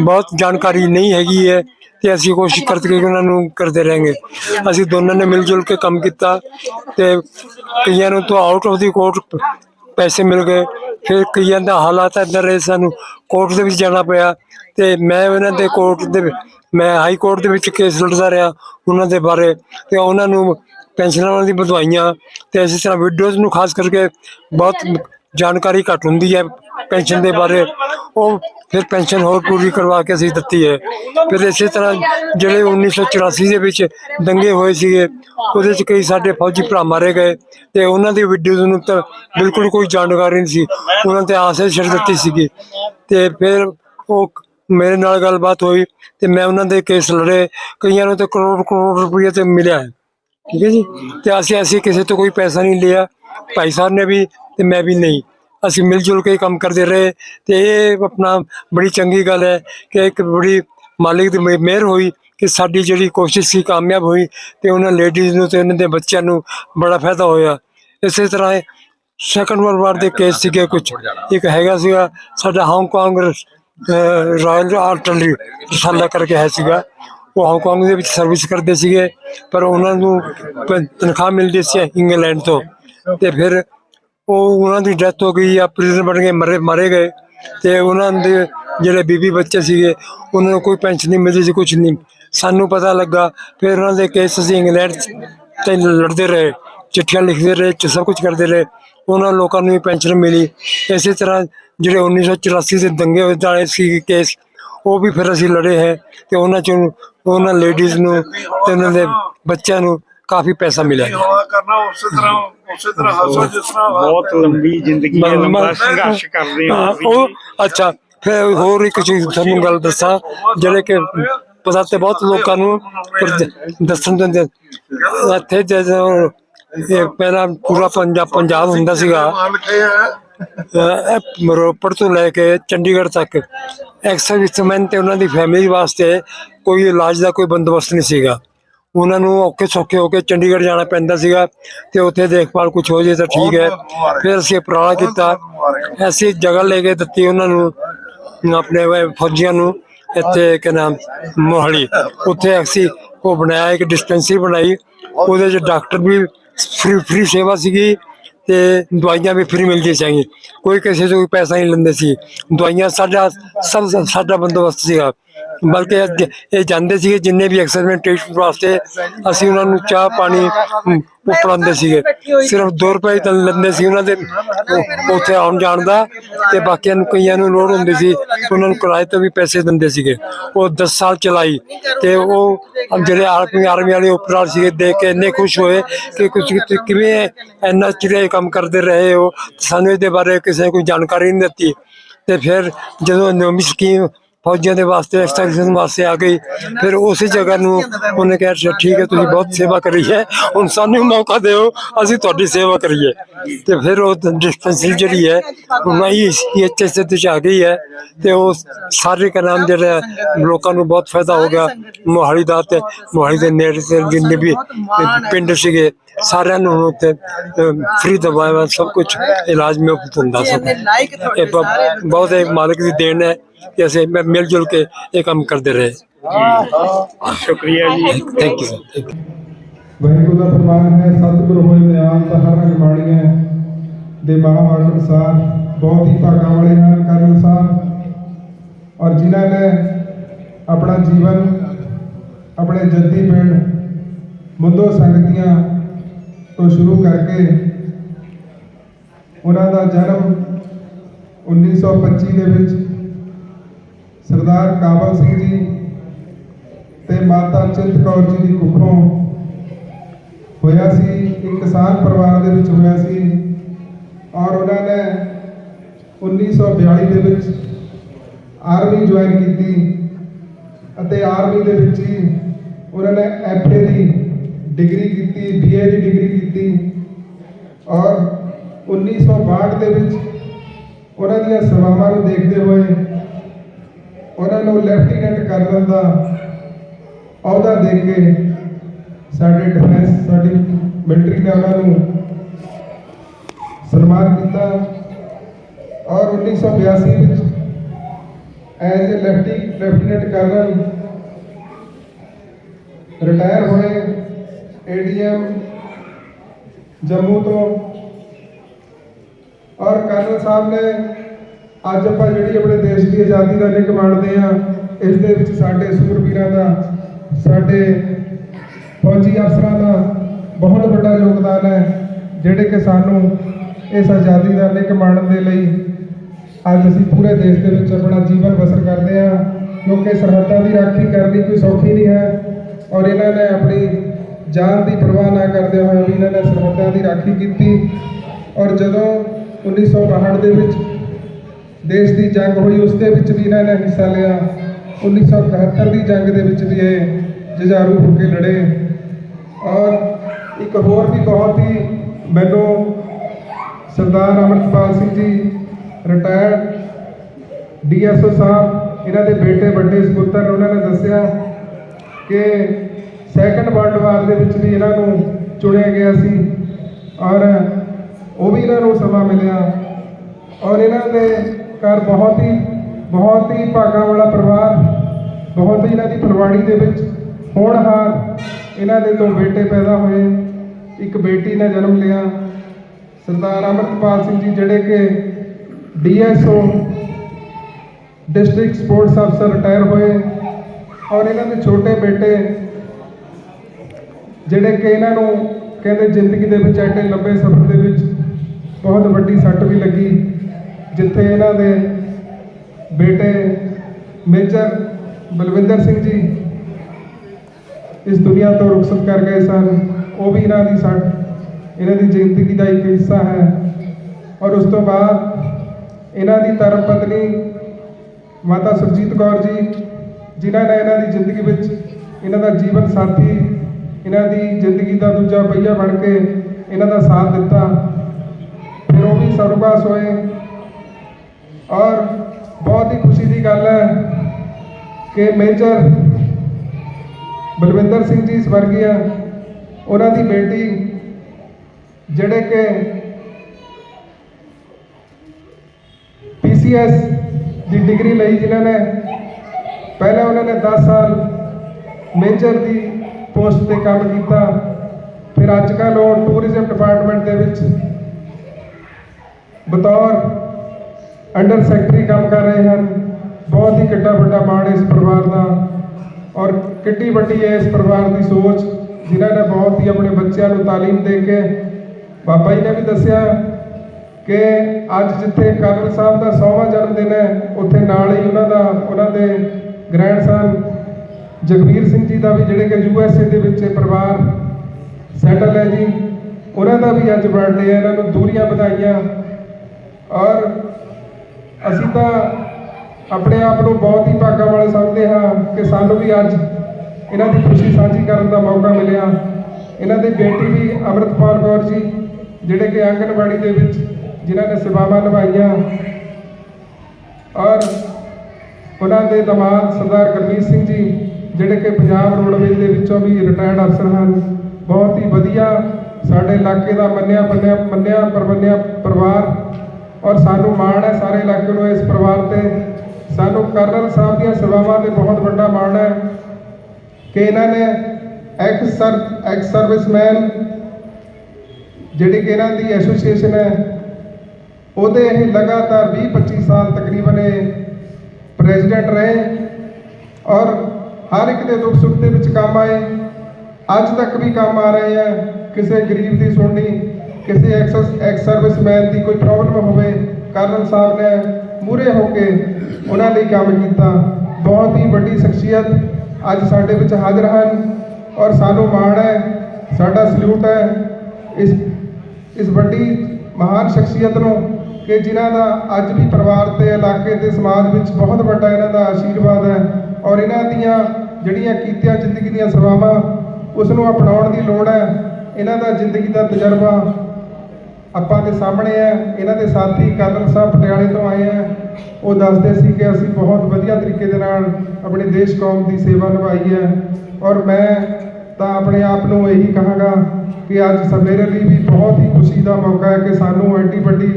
ਬਹੁਤ ਜਾਣਕਾਰੀ ਨਹੀਂ ਹੈਗੀ ਹੈ, ਤੇ ਅਸੀਂ ਕੋਸ਼ਿਸ਼ ਕਰਦੇ ਕਿ ਉਹਨਾਂ ਨੂੰ ਕਰਦੇ ਰਾਂਗੇ ਅਸੀਂ ਦੋਨਾਂ ਨੇ ਮਿਲ ਜੁਲ ਕੇ ਕੰਮ ਕੀਤਾ, ਤੇ ਕਈਆਂ ਨੂੰ ਤਾਂ ਆਊਟ ਆਫ ਦੀ ਕੋਰਟ ਪੈਸੇ ਮਿਲ ਗਏ। ਫਿਰ ਕਈਆਂ ਦਾ ਹਾਲਾਤ ਇਦਾਂ ਰਹੇ ਸਾਨੂੰ ਕੋਰਟ ਦੇ ਵਿੱਚ ਜਾਣਾ ਪਿਆ ਤੇ ਮੈਂ ਉਹਨਾਂ ਦੇ ਕੋਰਟ ਦੇ ਮੈਂ ਹਾਈ ਕੋਰਟ ਦੇ ਵਿੱਚ ਕੇਸ ਲੜਦਾ ਰਿਹਾ ਉਹਨਾਂ ਦੇ ਬਾਰੇ ਤੇ ਉਹਨਾਂ ਨੂੰ ਪੈਨਸ਼ਨਾਂ ਦੀ ਵਧਵਾਈਆਂ ਤੇ ਇਸੇ ਤਰ੍ਹਾਂ ਵੀਡੀਓਜ਼ ਨੂੰ ਖਾਸ ਕਰਕੇ ਬਹੁਤ ਜਾਣਕਾਰੀ ਘੱਟ ਹੁੰਦੀ ਹੈ ਪੈਨਸ਼ਨ ਦੇ ਬਾਰੇ। ਉਹ ਫਿਰ ਪੈਨਸ਼ਨ ਹੋਰ ਪੂਰੀ ਕਰਵਾ ਕੇ ਅਸੀਂ ਦਿੱਤੀ ਹੈ। ਫਿਰ ਇਸੇ ਤਰ੍ਹਾਂ ਜਿਹੜੇ 1984 ਦੇ ਵਿੱਚ ਦੰਗੇ ਹੋਏ ਸੀਗੇ, ਉਹਦੇ ਚ ਕਈ ਸਾਡੇ ਫੌਜੀ ਭਰਾ ਮਾਰੇ ਗਏ ਤੇ ਉਹਨਾਂ ਦੀ ਵੀਡੀਓਜ਼ ਨੂੰ ਤਾਂ ਬਿਲਕੁਲ ਕੋਈ ਜਾਣਕਾਰੀ ਨਹੀਂ ਸੀ। ਉਹਨਾਂ ਤੇ ਆਸੇ ਛੱਡ ਦਿੱਤੀ ਸੀਗੀ। ਤੇ ਫਿਰ ਉਹ ਮੇਰੇ ਨਾਲ ਗੱਲਬਾਤ ਹੋਈ ਤੇ ਮੈਂ ਉਹਨਾਂ ਦੇ ਕੇਸ ਲੜੇ। ਕਈਆਂ ਨੂੰ ਤੇ ਕਰੋੜ ਕਰੋੜ ਰੁਪਏ ਤੇ ਮਿਲਿਆ ਹੈ। ਠੀਕ ਹੈ ਜੀ? ਤੇ ਅਸੀਂ ਅਸੀਂ ਕਿਸੇ ਤੋਂ ਕੋਈ ਪੈਸਾ ਨਹੀਂ ਲਿਆ। ਭਾਈ ਸਾਹਿਬ ਨੇ ਵੀ ਤੇ ਮੈਂ ਵੀ ਨਹੀਂ। ਅਸੀਂ ਮਿਲ ਜੁਲ ਕੇ ਕੰਮ ਕਰਦੇ ਰਹੇ ਤੇ ਇਹ ਆਪਣਾ ਬੜੀ ਚੰਗੀ ਗੱਲ ਹੈ ਕਿ ਇੱਕ ਬੜੀ ਮਾਲਿਕ ਦੀ ਮਿਹਰ ਹੋਈ ਕਿ ਸਾਡੀ ਜਿਹੜੀ ਕੋਸ਼ਿਸ਼ ਸੀ ਕਾਮਯਾਬ ਹੋਈ ਤੇ ਉਹਨਾਂ ਲੇਡੀਜ਼ ਨੂੰ ਤੇ ਉਹਨਾਂ ਦੇ ਬੱਚਿਆਂ ਨੂੰ ਬੜਾ ਫਾਇਦਾ ਹੋਇਆ। ਇਸੇ ਤਰ੍ਹਾਂ ਸੈਕੰਡ ਵਰਲਡ ਵਾਰ ਦੇ ਕੇਸ ਸੀਗੇ ਕੁਝ ਇੱਕ ਹੈਗਾ ਸੀਗਾ ਸਾਡਾ ਹਾਂਗਕਾਂਗ ਰਾਇਲ ਆਰਟਲਰੀ ਰਸਾਲਾ ਕਰਕੇ ਹੈ ਸੀਗਾ। ਉਹ ਹਾਂਗਕਾਂਗ ਦੇ ਵਿੱਚ ਸਰਵਿਸ ਕਰਦੇ ਸੀਗੇ, ਪਰ ਉਹਨਾਂ ਨੂੰ ਤਨਖਾਹ ਮਿਲਦੀ ਸੀ ਇੰਗਲੈਂਡ ਤੋਂ। ਤੇ ਫਿਰ ਉਹ ਉਹਨਾਂ ਦੀ ਡੈਥ ਹੋ ਗਈ ਜਾਂ ਪ੍ਰਿਜ਼ਨ ਬਣ ਗਏ, ਮਰੇ, ਮਾਰੇ ਗਏ। ਤੇ ਉਹਨਾਂ ਦੇ ਜਿਹੜੇ ਬੀਬੀ ਬੱਚੇ ਸੀਗੇ, ਉਹਨਾਂ ਨੂੰ ਕੋਈ ਪੈਨਸ਼ਨ ਨਹੀਂ ਮਿਲਦੀ ਸੀ ਕੁਝ ਨਹੀਂ। ਸਾਨੂੰ ਪਤਾ ਲੱਗਾ, ਫਿਰ ਉਹਨਾਂ ਦੇ ਕੇਸ ਅਸੀਂ ਇੰਗਲੈਂਡ ਤੇ ਲੜਦੇ ਰਹੇ, ਚਿੱਠੀਆਂ ਲਿਖਦੇ ਰਹੇ ਸਭ ਕੁਝ ਕਰਦੇ ਰਹੇ। ਉਹਨਾਂ ਲੋਕਾਂ ਨੂੰ ਵੀ ਪੈਨਸ਼ਨ ਮਿਲੀ। ਇਸੇ ਤਰ੍ਹਾਂ ਜਿਹੜੇ 1984 ਦੇ ਦੰਗੇ ਹੋਏ ਦਾਲੇ ਸੀ ਕੇਸ ਉਹ ਵੀ ਫਿਰ ਅਸੀਂ ਲੜੇ ਹੈ। ਤੇ ਉਹਨਾਂ ਚੋਂ, ਉਹਨਾਂ ਲੇਡੀਜ਼ ਨੂੰ ਤੇ ਉਹਨਾਂ ਦੇ ਬੱਚਿਆਂ ਨੂੰ ਕਾਫੀ ਪੈਸਾ ਮਿਲਿਆ। ਹੈ। ਕਰਨਾ ਉਸੇ ਤਰ੍ਹਾਂ ਉਸੇ ਤਰ੍ਹਾਂ ਹੱਸੋ ਜਿਸ ਤਰ੍ਹਾਂ ਬਹੁਤ ਲੰਬੀ ਜ਼ਿੰਦਗੀ ਹੈ ਲੰਬਾ ਸੰਘਰਸ਼ ਕਰਦੇ ਹਾਂ, ਹੋ ਉਹ ਅੱਛਾ ਫਿਰ ਹੋਰ ਇੱਕ ਚੀਜ਼ ਤੁਹਾਨੂੰ ਗੱਲ ਦੱਸਾਂ ਜਿਹੜੇ ਕਿ ਪਤਾ ਤੇ ਬਹੁਤ ਲੋਕਾਂ ਨੂੰ ਦੱਸਣ ਦਿੰਦੇ ਇੱਥੇ ਜਦੋਂ ਇਹ ਪਹਿਲਾਂ ਪੂਰਾ ਪੰਜਾਬ ਪੰਜਾਬ ਹੁੰਦਾ ਸੀਗਾ। ਅਹ ਇਹ ਰੋਪੜ ਤੋਂ ਲੈ ਕੇ ਚੰਡੀਗੜ੍ਹ ਤੱਕ ਐਕਸ-ਸਰਵਿਸਮੈਨ ਤੇ ਉਹਨਾਂ ਦੀ ਫੈਮਿਲੀ ਵਾਸਤੇ ਕੋਈ ਇਲਾਜ ਦਾ ਕੋਈ ਬੰਦੋਬਸਤ ਨਹੀਂ ਸੀਗਾ। ਉਹਨਾਂ ਨੂੰ ਔਖੇ ਸੌਖੇ ਹੋ ਕੇ ਚੰਡੀਗੜ੍ਹ ਜਾਣਾ ਪੈਂਦਾ ਸੀਗਾ ਤੇ ਉੱਥੇ ਦੇਖਭਾਲ ਕੁਝ ਹੋ ਜੇ ਤਾਂ ਠੀਕ ਹੈ। ਫਿਰ ਅਸੀਂ ਉਪਰਾਲਾ ਕੀਤਾ। ਐਸੀ ਜਗ੍ਹਾ ਲੈ ਕੇ ਦਿੱਤੀ ਉਹਨਾਂ ਨੂੰ ਆਪਣੇ ਫੌਜੀਆਂ ਨੂੰ ਇੱਥੇ ਕਿ ਨਾਮ ਮੋਹਾਲੀ। ਉੱਥੇ ਅਸੀਂ ਉਹ ਬਣਾਇਆ ਇੱਕ ਡਿਸਪੈਂਸਰੀ ਬਣਾਈ। ਉਹਦੇ 'ਚ ਡਾਕਟਰ ਵੀ ਫ੍ਰੀ ਫ੍ਰੀ ਸੇਵਾ ਸੀਗੀ ਤੇ ਦਵਾਈਆਂ ਵੀ ਫ੍ਰੀ ਮਿਲਦੀਆਂ ਸੀ ਕੋਈ ਕਿਸੇ ਤੋਂ ਪੈਸਾ ਨਹੀਂ ਲੈਂਦੇ ਸੀ। ਦਵਾਈਆਂ ਸਾਡਾ ਸਭ ਸਾਡਾ ਬੰਦੋਬਸਤ ਸੀਗਾ। ਬਲਕਿ ਇਹ- ਜਾਂਦੇ ਸੀਗੇ ਜਿੰਨੇ ਵੀ ਐਕਸਰਸਾਈਜ਼ ਵਾਸਤੇ ਅਸੀਂ ਉਹਨਾਂ ਨੂੰ ਚਾਹ ਪਾਣੀ ਹਮ, ਸੀਗੇ। ਸਿਰਫ 2 ਰੁਪਏ ਤਾਂ ਲੈਂਦੇ ਸੀ ਉਹਨਾਂ ਦੇ ਉੱਥੇ ਆਉਣ ਜਾਣ ਦਾ ਤੇ ਬਾਕੀਆਂ ਨੂੰ ਕਈਆਂ ਨੂੰ ਲੋੜ ਹੁੰਦੀ ਸੀ ਉਹਨਾਂ ਨੂੰ ਕਿਰਾਏ ਤੋਂ ਵੀ ਪੈਸੇ ਦਿੰਦੇ ਸੀਗੇ। ਉਹ 10 ਸਾਲ ਚਲਾਈ ਤੇ ਉਹ ਜਿਹੜੇ ਆਰਮੀ ਆਰਮੀ ਵਾਲੇ ਉਪਰਾਲ ਸੀਗੇ ਦੇਖ ਕੇ ਇੰਨੇ ਖੁਸ਼ ਹੋਏ ਕਿ ਕੁਝ ਕਿਵੇਂ ਇੰਨਾ ਚਿਰ ਕੰਮ ਕਰਦੇ ਰਹੇ ਹੋ ਸਾਨੂੰ ਇਹਦੇ ਬਾਰੇ ਕਿਸੇ ਕੋਈ ਜਾਣਕਾਰੀ ਨਹੀਂ ਦਿੱਤੀ। ਤੇ ਫਿਰ ਜਦੋਂ ਨਵੀਂ ਸਕੀਮ ਫੌਜੀਆਂ ਦੇ ਵਾਸਤੇ ਐਕਸਟੈਂਸ਼ਨ ਵਾਸਤੇ ਆ ਗਈ। ਫਿਰ ਉਸੇ ਜਗ੍ਹਾ ਨੂੰ ਉਹਨੇ ਕਿਹਾ ਅੱਛਾ ਠੀਕ ਹੈ ਤੁਸੀਂ ਬਹੁਤ ਸੇਵਾ ਕਰੀ ਹੈ। ਹੁਣ ਸਾਨੂੰ ਮੌਕਾ ਦਿਓ ਅਸੀਂ ਤੁਹਾਡੀ ਸੇਵਾ ਕਰੀਏ। ਤੇ ਫਿਰ ਉਹ ਡਿਸਪੈਂਸਰੀ ਜਿਹੜੀ ਹੈ ਉਹ ਨਹੀਂ ਐਚਐਸ ਦੇ ਚ ਆ ਗਈ ਹੈ। ਤੇ ਉਹ ਸਾਰੇ ਕਾ ਨਾਮ ਜਿਹੜਾ ਲੋਕਾਂ ਨੂੰ ਬਹੁਤ ਫਾਇਦਾ ਹੋ ਗਿਆ। ਮੋਹਾਲੀ ਦਾ ਤੇ ਮੋਹਾਲੀ ਦੇ ਨੇੜੇ ਜਿੰਨੇ ਵੀ ਪਿੰਡ ਸੀਗੇ ਸਾਰਿਆਂ ਨੂੰ ਉੱਥੇ ਫ੍ਰੀ ਦਵਾਈਆਂ ਸਭ ਕੁਝ ਇਲਾਜ ਮੁਫਤ ਹੁੰਦਾ ਸਭ ਇਹ ਬਹੁਤ ਇਹ ਮਾਲਕ ਦੀ ਦੇਣ ਹੈ ਕਿ ਅਸੀਂ ਮਿਲ ਜੁਲ ਕੇ ਇਹ ਕੰਮ ਕਰਦੇ ਰਹੇ। ਸ਼ੁਕਰੀਆ ਜੀ। ਥੈਂਕ ਯੂ ਸਰ ਵਾਹਿਗੁਰੂ ਦਾ ਫਰਮਾਨ ਹੈ ਸਤਿਗੁਰ ਹੋਏ ਨਿਆਮ ਤਾਂ ਹਰ ਰੰਗ ਮਾਣੀਆਂ ਦੇ ਮਹਾਵਾਕ ਅਨੁਸਾਰ ਬਹੁਤ ਹੀ ਭਾਗਾਂ ਵਾਲੇ ਹਨ ਕਰਨਲ ਸਾਹਿਬ ਔਰ ਜਿਨ੍ਹਾਂ ਨੇ ਆਪਣਾ ਜੀਵਨ ਆਪਣੇ ਜੱਦੀ ਪਿੰਡ ਮੁੰਦੋ ਸੰਗਤੀਆਂ ਤੋਂ ਸ਼ੁਰੂ ਕਰਕੇ ਉਹਨਾਂ ਦਾ ਜਨਮ 1925 ਦੇ ਵਿੱਚ ਸਰਦਾਰ ਕਾਬਲ ਸਿੰਘ ਜੀ ਤੇ ਮਾਤਾ ਚਿੰਤ ਕੌਰ ਜੀ ਦੀ ਕੁੱਖੋਂ ਹੋਇਆ ਸੀ, ਇੱਕ ਕਿਸਾਨ ਪਰਿਵਾਰ ਦੇ ਵਿੱਚ ਹੋਇਆ ਸੀ ਔਰ ਉਹਨਾਂ ਨੇ 1942 ਦੇ ਵਿੱਚ ਆਰਮੀ ਜੁਆਇਨ ਕੀਤੀ ਅਤੇ ਆਰਮੀ ਦੇ ਵਿੱਚ ਹੀ ਉਹਨਾਂ ਨੇ ਐਫਏ ਦੀ ਡਿਗਰੀ ਕੀਤੀ ਬੀਏ ਦੀ ਡਿਗਰੀ ਕੀਤੀ ਔਰ 1962 ਦੇ ਵਿੱਚ ਉਹਨਾਂ ਦੀਆਂ ਸੇਵਾਵਾਂ ਨੂੰ ਦੇਖਦੇ ਹੋਏ ਉਹਨਾਂ ਨੂੰ ਲੈਫਟੀਨੈਂਟ ਕਰਨਲ ਦਾ ਅਹੁਦਾ ਦੇ ਕੇ ਸਾਡੇ ਡਿਫੈਂਸ ਸਾਡੀ ਮਿਲਟਰੀ ਨੇ ਉਹਨਾਂ ਨੂੰ ਸਨਮਾਨ ਕੀਤਾ ਔਰ 1982 ਵਿੱਚ as a lefty lieutenant colonel retire ਹੋਏ। ਏਡੀਐਮ ਜੰਮੂ ਤੋਂ। ਔਰ ਕਰਨਲ ਸਾਹਿਬ ਨੇ ਅੱਜ ਆਪਾਂ ਜਿਹੜੀ ਆਪਣੇ ਦੇਸ਼ ਦੀ ਆਜ਼ਾਦੀ ਦਾ ਨਿਕ ਮੰਨਦੇ ਆ ਇਸ ਦੇ ਵਿੱਚ ਸਾਡੇ ਸੂਰਬੀਰਾਂ ਦਾ, ਸਾਡੇ ਫੌਜੀ ਅਫਸਰਾਂ ਦਾ ਬਹੁਤ ਵੱਡਾ ਯੋਗਦਾਨ ਹੈ, ਜਿਹੜੇ ਕਿ ਸਾਨੂੰ ਇਸ ਆਜ਼ਾਦੀ ਦਾ ਨਿਕ ਮੰਨਣ ਦੇ ਲਈ ਅੱਜ ਅਸੀਂ ਪੂਰੇ ਦੇਸ਼ ਦੇ ਵਿੱਚ ਆਪਣਾ ਜੀਵਨ ਬਸਰ ਕਰਦੇ ਆ ਕਿਉਂਕਿ ਸਰਹੱਦਾਂ ਦੀ ਰਾਖੀ ਕਰਨੀ ਕੋਈ ਸੌਖੀ ਨਹੀਂ ਹੈ। ਔਰ ਇਹਨਾਂ ਨੇ ਆਪਣੀ ਜਾਨ ਦੀ ਪਰਵਾਹ ਨਾ ਕਰਦੇ ਹੋਏ ਵੀ ਇਹਨਾਂ ਨੇ ਸਰਹੱਦਾਂ ਦੀ ਰਾਖੀ ਕੀਤੀ। ਔਰ ਜਦੋਂ 1962 ਦੇ ਵਿੱਚ ਦੇਸ਼ ਦੀ ਜੰਗ ਹੋਈ, ਉਸ ਦੇ ਵਿੱਚ ਵੀ ਇਹਨਾਂ ਨੇ ਹਿੱਸਾ ਲਿਆ। 1971 ਦੀ ਜੰਗ ਦੇ ਵਿੱਚ ਵੀ ਇਹ ਜੁਝਾਰੂ ਹੋ ਕੇ ਲੜੇ। ਔਰ ਇੱਕ ਹੋਰ ਵੀ ਬਹੁਤ ਹੀ ਮੈਨੂੰ ਸਰਦਾਰ ਅਮਰਪਾਲ ਸਿੰਘ ਜੀ ਰਿਟਾਇਰਡ ਡੀਐਸਓ ਸਾਹਿਬ, ਇਹਨਾਂ ਦੇ ਬੇਟੇ ਵੱਡੇ ਸਪੁੱਤਰ ਨੇ, ਉਹਨਾਂ ਨੇ ਦੱਸਿਆ ਕਿ ਸੈਕੰਡ ਵਰਲਡ ਵਾਰ ਦੇ ਵਿੱਚ ਵੀ ਇਹਨਾਂ ਨੂੰ ਚੁਣਿਆ ਗਿਆ ਸੀ। ਔਰ ਉਹ ਵੀ ਇਹਨਾਂ ਨੂੰ ਸਮਾਂ ਮਿਲਿਆ। ਔਰ ਇਹਨਾਂ ਦੇ ਘਰ ਬਹੁਤ ਹੀ ਬਹੁਤ ਹੀ ਭਾਗਾਂ ਵਾਲਾ ਪਰਿਵਾਰ, ਬਹੁਤ ਹੀ ਇਹਨਾਂ ਦੀ ਫੁਲਵਾੜੀ ਦੇ ਵਿੱਚ ਹੋਣਹਾਰ ਇਹਨਾਂ ਦੇ ਦੋ ਬੇਟੇ ਪੈਦਾ ਹੋਏ। ਇੱਕ ਬੇਟੀ ਨੇ ਜਨਮ ਲਿਆ। ਸਰਦਾਰ ਅਮਰਪਾਲ ਸਿੰਘ ਜੀ ਜਿਹੜੇ ਕਿ ਡੀਐਸਓ ਡਿਸਟ੍ਰਿਕਟ ਸਪੋਰਟਸ ਅਫਸਰ, ਰਿਟਾਇਰ ਹੋਏ। ਔਰ ਇਹਨਾਂ ਦੇ ਛੋਟੇ ਬੇਟੇ ਜਿਹੜੇ ਕਿ ਇਹਨਾਂ ਨੂੰ ਕਹਿੰਦੇ ਜ਼ਿੰਦਗੀ ਦੇ ਵਿੱਚ ਐਡੇ ਲੰਬੇ ਸਫ਼ਰ ਦੇ ਵਿੱਚ ਬਹੁਤ ਵੱਡੀ ਸੱਟ ਵੀ ਲੱਗੀ, ਜਿੱਥੇ ਇਹਨਾਂ ਦੇ ਬੇਟੇ ਮੇਜਰ ਬਲਵਿੰਦਰ ਸਿੰਘ ਜੀ ਇਸ ਦੁਨੀਆ ਤੋਂ ਰੁਖਸਤ ਕਰ ਗਏ ਸਨ। ਉਹ ਵੀ ਇਹਨਾਂ ਦੀ ਸੱਟ, ਇਹਨਾਂ ਦੀ ਜ਼ਿੰਦਗੀ ਦਾ ਇੱਕ ਹਿੱਸਾ ਹੈ। ਔਰ ਉਸ ਤੋਂ ਬਾਅਦ ਇਹਨਾਂ ਦੀ ਧਰਮ ਪਤਨੀ ਮਾਤਾ ਸੁਰਜੀਤ ਕੌਰ ਜੀ, ਜਿਨ੍ਹਾਂ ਨੇ ਇਹਨਾਂ ਦੀ ਜ਼ਿੰਦਗੀ ਵਿੱਚ ਇਹਨਾਂ ਦਾ ਜੀਵਨ ਸਾਥੀ ਇਹਨਾਂ ਦੀ ਜ਼ਿੰਦਗੀ ਦਾ ਦੂਜਾ ਪਹੀਆ ਬਣ ਕੇ ਇਹਨਾਂ ਦਾ ਸਾਥ ਦਿੱਤਾ। ਫਿਰ ਉਹ ਵੀ ਸਰਵਗਾਸ ਹੋਏ। ਔਰ ਬਹੁਤ ਹੀ ਖੁਸ਼ੀ ਦੀ ਗੱਲ ਹੈ ਕਿ ਮੇਜਰ ਬਲਵਿੰਦਰ ਸਿੰਘ ਜੀ ਸਵਰਗੀਆ, ਉਹਨਾਂ ਦੀ ਬੇਟੀ, ਜਿਹੜੇ ਕਿ ਪੀਸੀਐਸ ਦੀ ਡਿਗਰੀ ਲਈ ਜਿਨ੍ਹਾਂ ਨੇ, ਪਹਿਲਾਂ ਉਹਨਾਂ ਨੇ 10 ਸਾਲ ਮੇਜਰ ਦੀ ਪੋਸਟ ਤੇ ਕੰਮ ਕੀਤਾ। ਫਿਰ ਅੱਜ ਕੱਲ੍ਹ ਉਹ ਟੂਰਿਜ਼ਮ ਡਿਪਾਰਟਮੈਂਟ ਦੇ ਵਿੱਚ ਬਤੌਰ ਅੰਡਰ ਸੈਕਟਰੀ ਕੰਮ ਕਰ ਰਹੇ ਹਨ। ਬਹੁਤ ਹੀ ਕਿੱਡਾ ਵੱਡਾ ਮਾਣ ਇਸ ਪਰਿਵਾਰ ਦਾ ਔਰ ਕਿੱਡੀ ਵੱਡੀ ਹੈ ਇਸ ਪਰਿਵਾਰ ਦੀ ਸੋਚ, ਜਿਨ੍ਹਾਂ ਨੇ ਬਹੁਤ ਹੀ ਆਪਣੇ ਬੱਚਿਆਂ ਨੂੰ ਤਾਲੀਮ ਦੇ ਕੇ ਬਾਬਾ ਜੀ ਨੇ ਵੀ ਦੱਸਿਆ ਕਿ ਅੱਜ ਜਿੱਥੇ ਕਰਨਲ ਸਾਹਿਬ ਦਾ 100ਵਾਂ ਜਨਮ ਦਿਨ ਹੈ, ਉੱਥੇ ਨਾਲ ਹੀ ਉਹਨਾਂ ਦਾ, ਉਹਨਾਂ ਦੇ ਗ੍ਰੈਂਡਸਨ ਜਗਵੀਰ ਸਿੰਘ ਜੀ ਦਾ ਵੀ ਜਿਹੜੇ ਕਿ ਯੂ ਐਸ ਏ ਦੇ ਵਿੱਚ ਪਰਿਵਾਰ ਸੈਟਲ ਹੈ ਜੀ, ਉਹਨਾਂ ਦਾ ਵੀ ਅੱਜ ਬਰਥਡੇ ਹੈ, ਇਹਨਾਂ ਨੂੰ ਦੂਰੀਆਂ ਵਧਾਈਆਂ। ਔਰ ਅਸੀਂ ਤਾਂ ਆਪਣੇ ਆਪ ਨੂੰ ਬਹੁਤ ਹੀ ਭਾਗਾਂ ਵਾਲੇ ਸਮਝਦੇ ਹਾਂ ਕਿ ਸਾਨੂੰ ਵੀ ਅੱਜ ਇਹਨਾਂ ਦੀ ਖੁਸ਼ੀ ਸਾਂਝੀ ਕਰਨ ਦਾ ਮੌਕਾ ਮਿਲਿਆ। ਇਹਨਾਂ ਦੀ ਬੇਟੀ ਵੀ ਅੰਮ੍ਰਿਤਪਾਲ ਕੌਰ ਜੀ, ਜਿਹੜੇ ਕਿ ਆਂਗਨਵਾੜੀ ਦੇ ਵਿੱਚ ਜਿਨ੍ਹਾਂ ਨੇ ਸੇਵਾਵਾਂ ਨਿਭਾਈਆਂ। ਔਰ ਉਹਨਾਂ ਦੇ ਦਮਾਦ ਸਰਦਾਰ ਗੁਰਮੀਤ ਸਿੰਘ ਜੀ ਜਿਹੜੇ ਕਿ ਪੰਜਾਬ ਰੋਡਵੇਜ਼ ਦੇ ਵਿੱਚੋਂ ਵੀ ਰਿਟਾਇਰਡ ਅਫਸਰ ਹਨ। ਬਹੁਤ ਹੀ ਵਧੀਆ ਸਾਡੇ ਇਲਾਕੇ ਦਾ ਮੰਨਿਆ ਬੰਨਿਆ ਮੰਨਿਆ ਪਰਵੰਨਿਆ ਪਰਿਵਾਰ ਔਰ ਸਾਨੂੰ ਮਾਣ ਹੈ ਸਾਰੇ ਇਲਾਕੇ ਨੂੰ ਇਸ ਪਰਿਵਾਰ ਤੇ। ਸਾਨੂੰ ਕਰਨਲ ਸਾਹਿਬ ਦੀਆਂ ਸੇਵਾਵਾਂ ਤੇ ਬਹੁਤ ਵੱਡਾ ਮਾਣ ਹੈ ਕਿ ਇਹਨਾਂ ਨੇ ਐਕਸ ਸਰ ਐਕਸ ਸਰਵਿਸਮੈਨ ਜਿਹੜੀ ਕਿ ਇਹਨਾਂ ਦੀ ਐਸੋਸੀਏਸ਼ਨ ਹੈ, ਉਹਦੇ ਇਹ ਲਗਾਤਾਰ 20 25 ਸਾਲ ਤਕਰੀਬਨ ਇਹ ਪ੍ਰੈਜ਼ੀਡੈਂਟ ਰਹੇ ਔਰ ਹਰ ਇੱਕ ਦੇ ਦੁੱਖ ਸੁੱਖ ਦੇ ਵਿੱਚ ਕੰਮ ਆਏ। ਅੱਜ ਤੱਕ ਵੀ ਕੰਮ ਆ ਰਹੇ ਆ। ਕਿਸੇ ਗਰੀਬ ਦੀ ਸੁਣਨੀ ਕਿਸੇ ਐਕਸ ਐਕਸ ਸਰਵਿਸਮੈਨ ਦੀ ਕੋਈ ਪ੍ਰੋਬਲਮ ਹੋਵੇ ਕਰਨਲ ਸਾਹਿਬ ਨੇ ਮੂਰੇ ਹੋ ਕੇ ਉਹਨਾਂ ਲਈ ਕੰਮ ਕੀਤਾ। ਬਹੁਤ ਹੀ ਵੱਡੀ ਸ਼ਖਸੀਅਤ ਅੱਜ ਸਾਡੇ ਵਿੱਚ ਹਾਜ਼ਰ ਹਨ ਔਰ ਸਾਨੂੰ ਮਾਣ ਹੈ, ਸਾਡਾ ਸਲੂਟ ਹੈ। ਇਸ ਇਸ ਵੱਡੀ ਮਹਾਨ ਸ਼ਖਸੀਅਤ ਨੂੰ ਕਿ ਜਿਨ੍ਹਾਂ ਦਾ ਅੱਜ ਵੀ ਪਰਿਵਾਰ ਤੇ ਇਲਾਕੇ ਤੇ ਸਮਾਜ ਵਿੱਚ ਬਹੁਤ ਵੱਡਾ ਇਹਨਾਂ ਦਾ ਆਸ਼ੀਰਵਾਦ ਹੈ ਔਰ ਇਹਨਾਂ ਦੀਆਂ ਜਿਹੜੀਆਂ ਕੀਤੀਆਂ ਜ਼ਿੰਦਗੀ ਦੀਆਂ ਸੇਵਾਵਾਂ ਉਸ ਨੂੰ ਅਪਣਾਉਣ ਦੀ ਲੋੜ ਹੈ, ਇਹਨਾਂ ਦਾ ਜ਼ਿੰਦਗੀ ਦਾ ਤਜਰਬਾ ਆਪਾਂ ਦੇ ਸਾਹਮਣੇ ਹੈ, ਇਹਨਾਂ ਦੇ ਸਾਥੀ ਕਰਨਲ ਸਾਹਿਬ ਪਟਿਆਲੇ ਤੋਂ ਆਏ ਹੈ। ਉਹ ਦੱਸਦੇ ਸੀ ਕਿ ਅਸੀਂ ਬਹੁਤ ਵਧੀਆ ਤਰੀਕੇ ਦੇ ਨਾਲ ਆਪਣੇ ਦੇਸ਼ ਕੌਮ ਦੀ ਸੇਵਾ ਨਿਭਾਈ ਹੈ ਔਰ ਮੈਂ ਤਾਂ ਆਪਣੇ ਆਪ ਨੂੰ ਇਹੀ ਕਹਾਂਗਾ ਕਿ ਅੱਜ ਮੇਰੇ ਲਈ ਵੀ ਬਹੁਤ ਹੀ ਖੁਸ਼ੀ ਦਾ ਮੌਕਾ ਹੈ ਕਿ ਸਾਨੂੰ ਐਡੀ ਵੱਡੀ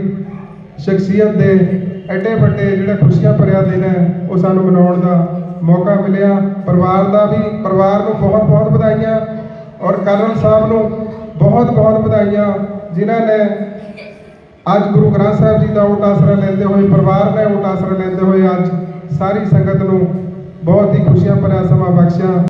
ਸ਼ਖਸੀਅਤ ਦੇ ਐਡੇ ਵੱਡੇ ਜਿਹੜਾ ਖੁਸ਼ੀਆਂ ਭਰਿਆ ਦਿਨ ਹੈ, ਉਹ ਸਾਨੂੰ ਮਨਾਉਣ ਦਾ ਮੌਕਾ ਮਿਲਿਆ। ਪਰਿਵਾਰ ਦਾ ਵੀ, ਪਰਿਵਾਰ ਨੂੰ ਬਹੁਤ ਬਹੁਤ ਵਧਾਈਆਂ। ਔਰ ਕਰਨਲ ਸਾਹਿਬ ਨੂੰ ਬਹੁਤ ਬਹੁਤ ਵਧਾਈਆਂ, ਜਿਨ੍ਹਾਂ ਨੇ ਅੱਜ ਗੁਰੂ ਗ੍ਰੰਥ ਸਾਹਿਬ ਜੀ ਦਾ ਉਲਟ ਆਸਰਾ ਲੈਂਦੇ ਹੋਏ, ਪਰਿਵਾਰ ਨੇ ਉਲਟ ਆਸਰਾ ਲੈਂਦੇ ਹੋਏ ਅੱਜ ਸਾਰੀ ਸੰਗਤ ਨੂੰ ਬਹੁਤ ਹੀ ਖੁਸ਼ੀਆਂ ਭਰਿਆ ਸਮਾਂ ਬਖਸ਼ਿਆ।